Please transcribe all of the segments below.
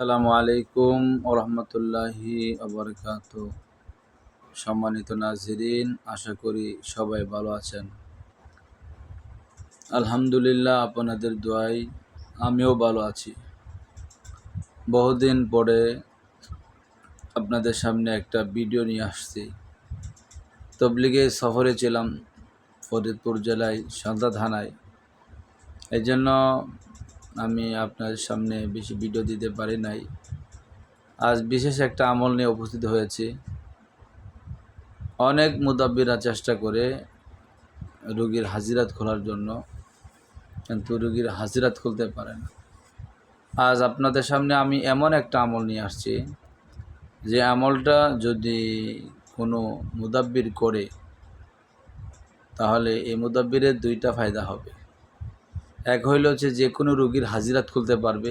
আসসালামু আলাইকুম ওরহমতুল্লাহি আবরকাত সম্মানিত নাজরিন, আশা করি সবাই ভালো আছেন। আলহামদুলিল্লাহ, আপনাদের দোয়াই আমিও ভালো আছি। বহুদিন পরে আপনাদের সামনে একটা ভিডিও নিয়ে আসছি। তবলিগে সফরে ছিলাম ফরিদপুর জেলায় সন্ধ্যা থানায়। এই জন্য আমি আপনাদের সামনে বেশি ভিডিও দিতে পারি নাই। আজ বিশেষ একটা আমল নিয়ে উপস্থিত হয়েছি। অনেক মুদাব্বিরা চেষ্টা করে রুগীর হাজিরাত খোলার জন্য, কিন্তু রুগীর হাজিরাত খুলতে পারে না। আজ আপনাদের সামনে আমি এমন একটা আমল নিয়ে আসছি, যে আমলটা যদি কোনো মুদাব্বির করে, তাহলে এই মুদাব্বিরের দুইটা ফায়দা হবে। এক হইল হচ্ছে যে কোনো রুগীর হাজিরাত খুলতে পারবে।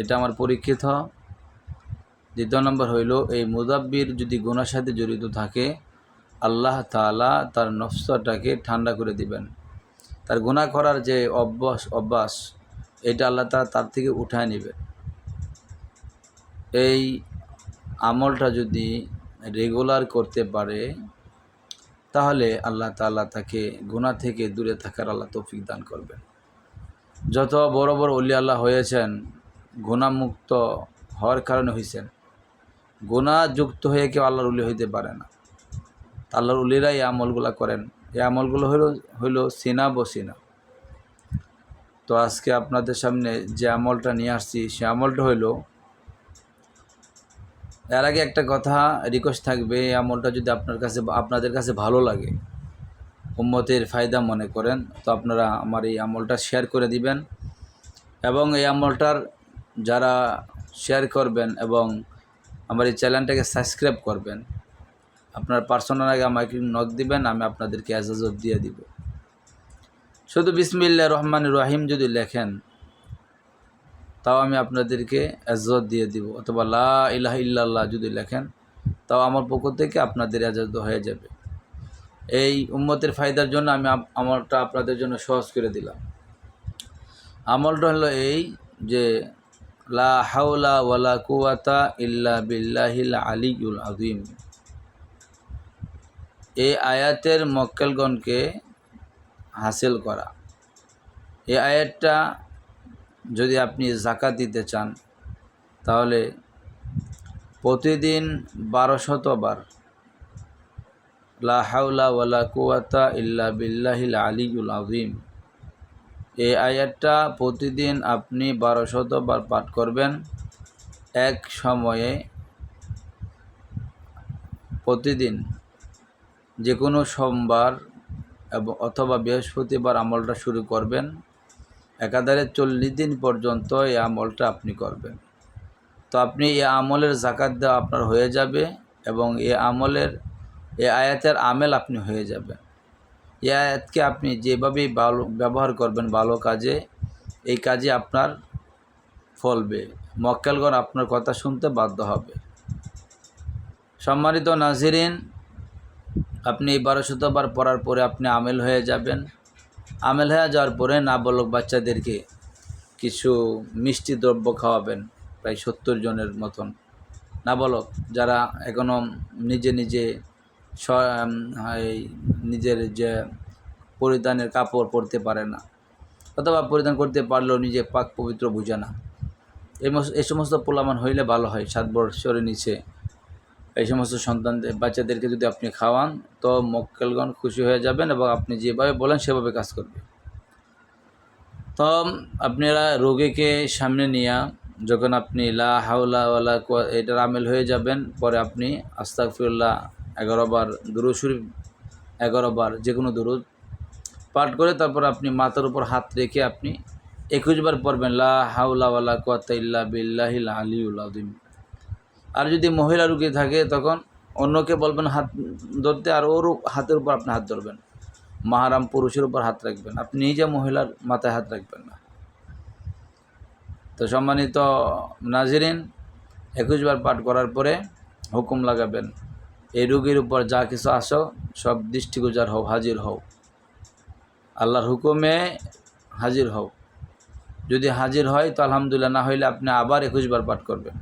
এটা আমার পরীক্ষিত। দ্বিতীয় নম্বর হইল, এই মুদাব্বির যদি গুণার সাথে জড়িত থাকে, আল্লাহ তালা তার নফসটাকে ঠান্ডা করে দিবেন। তার গুণা করার যে অভ্যাস অভ্যাস, এটা আল্লাহ তালা তার থেকে উঠায় নেবেন। এই আমলটা যদি রেগুলার করতে পারে তাহলে আল্লাহ তাল্লাহ তাকে গুণা থেকে দূরে থাকার আল্লাহ তৌফিক দান করবেন। যত বড় বড় অলি আল্লাহ হয়েছেন গুণামুক্ত হওয়ার কারণে হয়েছেন। গুণা যুক্ত হয়ে কেউ আল্লাহর উলি হইতে পারে না। আল্লাহর উলিরা এই আমলগুলো করেন। এই আমলগুলো হইল হইল সিনা বসিনা তো আজকে আপনাদের সামনে যে আমলটা নিয়ে আসছি, সে আমলটা হইল এর আগে একটা কথা রিকোয়েস্ট থাকবে, এই আমলটা যদি আপনার কাছে আপনাদের কাছে ভালো লাগে, উম্মতের ফায়দা মনে করেন, তো আপনারা আমার এই আমলটা শেয়ার করে দিবেন। এবং এই আমলটার যারা শেয়ার করবেন এবং আমার এই চ্যানেলটাকে সাবস্ক্রাইব করবেন, আপনার পার্সোনাল আগে আমাকে নক দিবেন, আমি আপনাদেরকে এজাজত দিয়ে দিব। শুধু বিসমিল্লা রহমান রহিম যদি লেখেন তাও আমি আপনাদেরকে এজত দিয়ে দিব, অথবা লা ইলাহ ইল্লাল্লাহ যদি লেখেন, তাও আমার পক্ষ থেকে আপনাদের এজাজত হয়ে যাবে। এই উম্মতের ফায়দার জন্য আমি আমলটা আপনাদের জন্য সহজ করে দিলাম। আমলটা হলো এই যে, লা হাওলা ওয়ালা কুয়াতা ইল্লা বিল্লাহিল আলিউল আদিম এই আয়াতের মক্কেলগণকে হাসিল করা। এই আয়াতটা যদি আপনি জাকাত দিতে চান, তাহলে প্রতিদিন বারোশতবার লা হাউলা ওয়ালা কুয়াতা ইল্লা বিল্লাহিল আলিউল আজিম এই আয়াতটা প্রতিদিন আপনি বারোশতবার পাঠ করবেন। এক সময়ে প্রতিদিন যে কোনো সোমবার এবং অথবা বৃহস্পতিবার আমলটা শুরু করবেন। একাধারে চল্লিশ দিন পর্যন্ত এই আমলটা আপনি করবেন। তো আপনি এই আমলের জাকাত দেওয়া আপনার হয়ে যাবে এবং এই আমলের এ আয়াতের আমেল আপনি হয়ে যাবেন এই আয়াতকে আপনি যেভাবেই ভালো, ব্যবহার করবেন ভালো কাজে, এই কাজে আপনার ফলবে। মক্কেলগণ আপনার কথা শুনতে বাধ্য হবে। সম্মানিত নাজিরিন, আপনি এই বারোশতবার পড়ার পরে আপনি আমেল হয়ে যাবেন। আমেল হয়ে যাওয়ার পরে নাবালক বাচ্চাদেরকে কিছু মিষ্টি দ্রব্য খাওয়াবেন, প্রায় সত্তর জনের মতন। নাবালক যারা এখনও নিজে নিজে নিজের যে পরিধানের কাপড় পরতে পারে না অথবা পরিধান করতে পারলেও নিজে পাক পবিত্র বুঝে না। এই সমস্ত পোলামান হইলে ভালো হয়, সাত বছরের নিচে এই সমস্ত সন্তানদের, বাচ্চাদেরকে যদি আপনি খাওয়ান, তো মক্কেলগণ খুশি হয়ে যাবেন এবং আপনি যেভাবে বলেন সেভাবে কাজ করবে। তো আপনারা রোগীকে সামনে নিয়ে যখন আপনি লা হাওলা ওয়ালা এটার আমেল হয়ে যাবেন, পরে আপনি আস্তাকফিরুল্লাহ এগারো বার দুরুদ শরীফ, এগারো বার যে কোনো দুরুদ পাঠ করে তারপর আপনি মাথার উপর হাত রেখে আপনি একুশ বার পড়বেন, লা হাওলা ওয়ালা কোয়াত্তা ইল্লা বিল্লাহিল আলিউল আদিম আর যদি মহিলা রুগী থাকে, তখন অন্যকে বলবেন হাত ধরতে, আর ওর হাতের উপর আপনি হাত ধরবেন। মাহারাম পুরুষের উপর হাত রাখবেন। আপনি নিজে মহিলার মাথায় হাত রাখবেন না। তো সম্মানিত নাজিরিন, একুশবার পাঠ করার পরে হুকুম লাগাবেন, এই রুগীর উপর যা কিছু আসো সব দৃষ্টিগোচার হও, হাজির হও। আল্লাহর হুকুমে হাজির হও। যদি হাজির হয়, তো আলহামদুলিল্লাহ, না হইলে আপনি আবার একুশ বার পাঠ করবেন।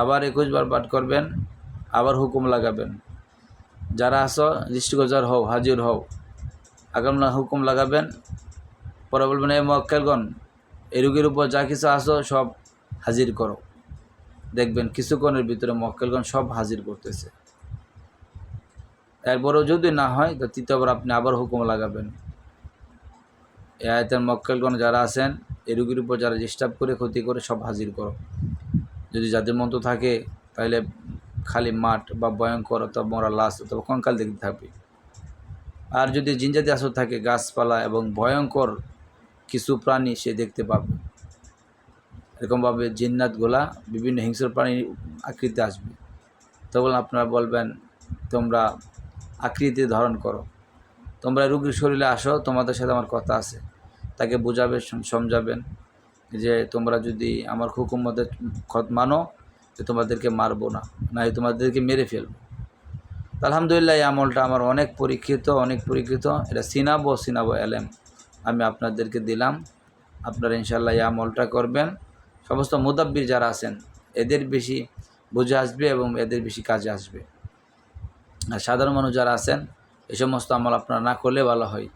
আবার একুশ বার পাঠ করবেন, আবার হুকুম লাগাবেন। যারা আসো দৃষ্টিগোচর হও, হাজির হও। আগাম হুকুম লাগাবেন, পরে বলবেন এই মক্কেলগণ এই রুগীর উপর যা কিছু আসো সব হাজির করো। দেখবেন কিছুক্ষণের ভিতরে মক্কেলগণ সব হাজির করতেছে। এরপরেও যদি না হয়, তো তৃতীয়বার আপনি আবার হুকুম লাগাবেন। এ আয়তের মক্কেলগণ যারা আছেন, এই রুগীর উপর যারা ডিস্টার্ব করে, ক্ষতি করে, সব হাজির করো। যদি যাদের মতো থাকে, তাহলে খালি মাঠ বা ভয়ঙ্কর অথবা মরা লাশ অথবা কঙ্কাল দেখতে থাকবে। আর যদি জিনজাতি আসর থাকে, গাছপালা এবং ভয়ঙ্কর কিছু প্রাণী সে দেখতে পাবে। এরকমভাবে জিন্নাতগুলা বিভিন্ন হিংস্র প্রাণীর আকৃতি আসবে। তখন আপনারা বলবেন, তোমরা আকৃতি ধারণ করো। তোমরা রুগীর শরীরে আসো, তোমাদের সাথে আমার কথা আছে। তাকে বোঝাবে সম- সমঝাবেন। যে তোমরা যদি আমার হুকুম মতে খত মানো, যে তোমাদেরকে মারবো না না তোমাদেরকে মেরে ফেলব। আলহামদুলিল্লাহ এই আমলটা আমার অনেক পরীক্ষিত অনেক পরীক্ষিত। এটা সিনাবো সিনাবো এলেম আমি আপনাদেরকে দিলাম। আপনারা ইনশাল্লাহ এই আমলটা করবেন। সমস্ত মুদাব্বির যারা আছেন, এদের বেশি বুঝে আসবে এবং এদের বেশি কাজে আসবে। আর সাধারণ মানুষ যারা আছেন, এ সমস্ত আমল আপনারা না করলে ভালো হয়।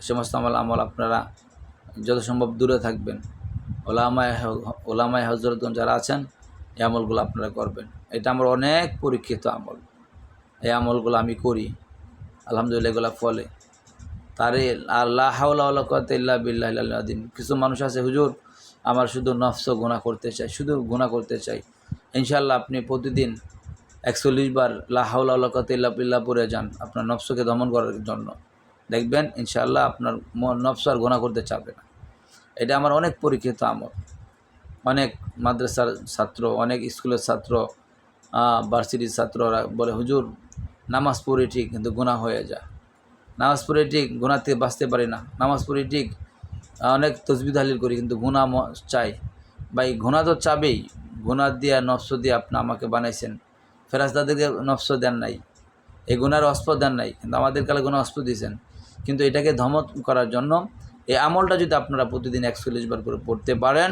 এ সমস্ত আমল আমল আপনারা যত সম্ভব দূরে থাকবেন। ওলামায় ওলামায় হজরতগণ যারা আছেন, এই আমলগুলো আপনারা করবেন। এটা আমার অনেক পরীক্ষিত আমল। এই আমলগুলো আমি করি। আলহামদুলিল্লাহ এগুলো ফলে। তারে আল্লাহ ইল্লা বিল্লাহ কিছু মানুষ আছে, হুজুর, আমার শুধু নফস গুণা করতে চাই শুধু গুণা করতে চাই ইনশাল্লাহ আপনি প্রতিদিন একচল্লিশ বার লা হাউলা করতে ইল্লা বিল্লাহ পড়ে যান আপনার নফসকে দমন করার জন্য। দেখবেন ইনশাল্লাহ আপনার নফস আর গুণা করতে চাবে না। এটা আমার অনেক পরীক্ষিত আমল। অনেক মাদ্রাসার ছাত্র, অনেক স্কুলের ছাত্র ভার্সিটির ছাত্ররা বলে, হুজুর, নামাজ পড়ি ঠিক, কিন্তু গুণা হয়ে যায় নামাজ পড়ে ঠিক গুণা থেকে বাঁচতে পারি না। নামাজ পড়ি ঠিক অনেক তসবি তাহলিল করি, কিন্তু গুণা চাই। এই গুণা তো চাবেই। গুণা দিয়া, নফস দিয়ে আপনি আমাকে বানাইছেন। ফেরাস্তাদেরকে নফস দেন নাই। এই গুণার অস্প দেন নাই। কিন্তু আমাদের কালে গুণা অস্প দিয়েছেন। কিন্তু এটাকে ধমক করার জন্য এই আমলটা যদি আপনারা প্রতিদিন একচল্লিশ বার করে পড়তে পারেন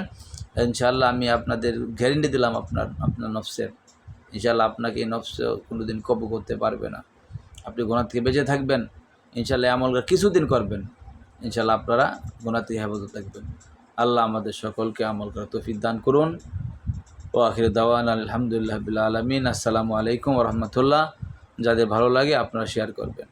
ইনশাল্লাহ আমি আপনাদের গ্যারেন্টি দিলাম আপনার আপনার নফসের ইনশাল্লাহ আপনাকে এই নফসে কোনো দিন কবু করতে পারবে না। আপনি গুণা থেকে বেঁচে থাকবেন ইনশাল্লাহ আমলটা কিছুদিন করবেন। ইনশাল্লাহ আপনারা গুণা থেকে হেফাজত থাকবেন। আল্লাহ আমাদের সকলকে আমল করার তৌফিক দান করুন। ও আখির দাওয়ান, আলহামদুলিল্লাহ বিল আলমিন। আসসালামু আলাইকুম রহমতুল্লাহ। যাদের ভালো লাগে আপনারা শেয়ার করবেন।